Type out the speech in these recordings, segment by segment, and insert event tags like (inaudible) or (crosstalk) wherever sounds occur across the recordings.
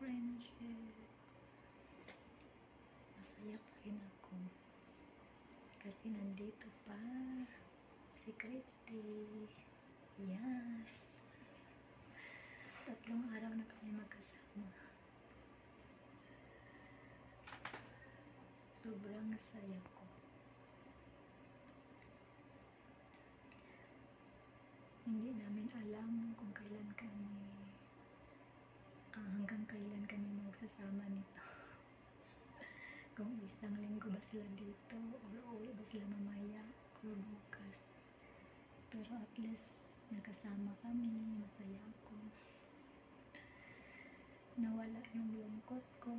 friendship. Masaya pa rin ako. Kasi nandito pa si Christy. Yan. Tatlong araw na kami magkasama. Sobrang saya ko. Hindi namin alam kung kailan kami hanggang kailan kami magsasama nito. (laughs) kung isang linggo ba sila dito or uwi ba sila mamaya or bukas. Pero at least nakasama kami, masaya ako. (laughs) Nawala yung lungkot ko.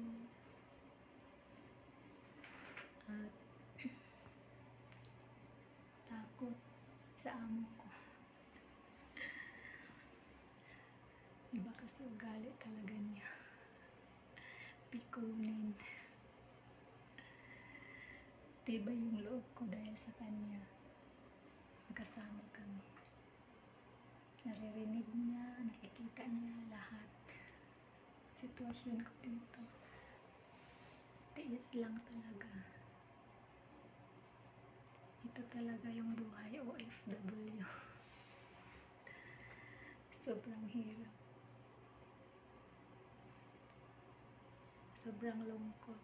At (clears throat) takot sa amo ko. Iba kasi ugali talaga niya. Pikunin. Tiba yung loob ko dahil sa kanya. Magkasama kami. Naririnig niya, nakikita niya lahat. Sitwasyon ko dito. Tiis lang talaga. Ito talaga yung buhay OFW. (laughs) Sobrang hirap. Sobrang lungkot.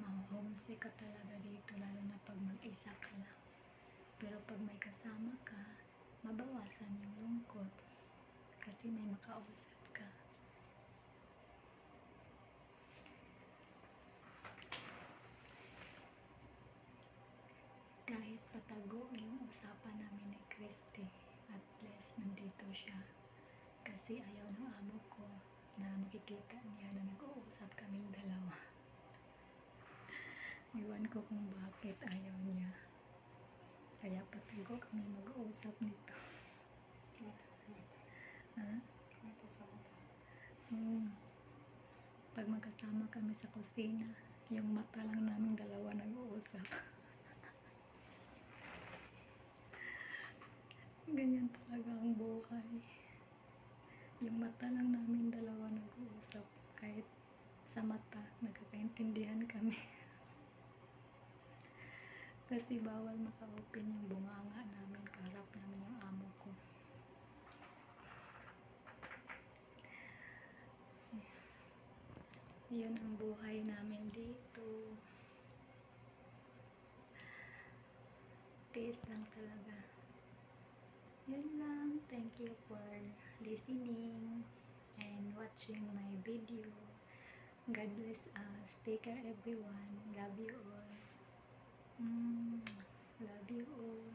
Ma-homesick ka talaga dito lalo na pag mag-isa ka lang. Pero pag may kasama ka, mabawasan yung lungkot kasi may makausap ka. Kahit patago yung usapan namin ni Christy, at least nandito siya. Kasi ayaw ng amo ko na makikita niya na nag-uusap kaming dalawa. (laughs) Iwan ko kung bakit ayaw niya. Kaya patago kami mag-uusap nito. Ha? Oo. Pag magkasama kami sa kusina, yung mata lang namin dalawa nag-uusap. (laughs) Ganyan talaga ang buhay. Yung mata lang namin dalawa nag-uusap. Kahit sa mata, nagkakaintindihan kami. (laughs) Kasi bawal maka-open yung bunganga namin, karap namin yung amo ko. Yun ang buhay namin dito. Tiis lang talaga. Yun lang. Thank you for listening and watching my video. God bless us. Take care everyone. Love you all. Mm, love you all.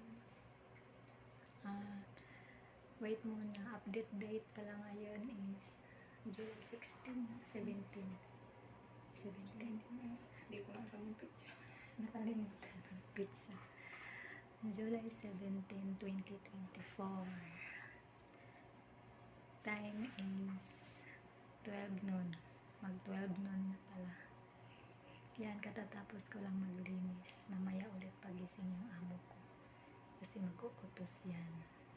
Ah, wait muna. Update date pala ngayon is July 16, 17. 17. Hindi ko picture. Nakalimutan ang pizza. July 17, 2024. Time is 12 noon. Mag 12 noon na pala. Yan, katatapos ko lang maglinis. Mamaya ulit pagising yung amo ko. Kasi magkukutos yan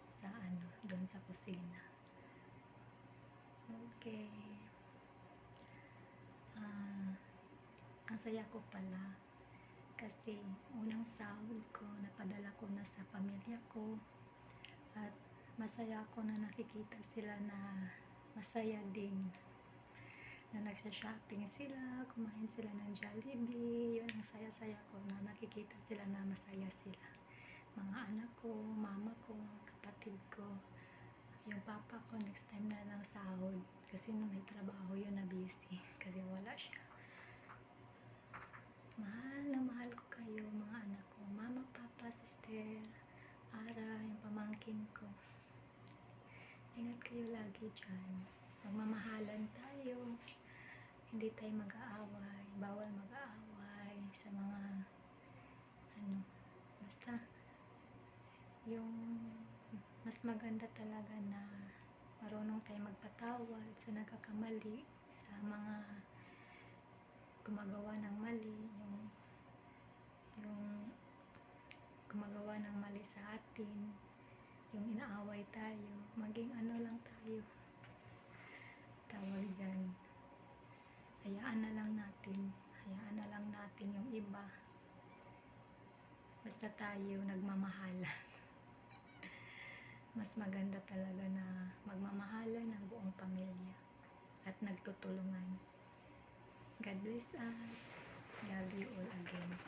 sa ano, doon sa kusina. Okay. Ah, ang saya ko pala kasi unang sahod ko napadala ko na sa pamilya ko. At masaya ako na nakikita sila na masaya din. Na nagsha-shopping sila, kumain sila ng Jollibee, yun ang saya-saya ko na nakikita sila na masaya sila. Mga anak ko, mama ko, kapatid ko, yung papa ko next time na lang sahod. Kasi may trabaho yun na busy. (laughs) Kasi wala siya. Mahal na mahal ko kayo mga anak ko. Mama, papa, sister, Ara, yung pamangkin ko. Ingat kayo lagi dyan. Magmamahalan tayo. Hindi tayo mag-aaway. Bawal mag-aaway sa mga ano, basta yung mas maganda talaga na marunong tayo magpatawad sa nagkakamali sa mga gumagawa ng mali yung yung gumagawa ng mali sa atin yung inaaway tayo, maging ano lang tayo. Tawag dyan. Hayaan na lang natin. Hayaan na lang natin yung iba. Basta tayo nagmamahalan. (laughs) Mas maganda talaga na magmamahalan ng buong pamilya at nagtutulungan. God bless us. Love you all again.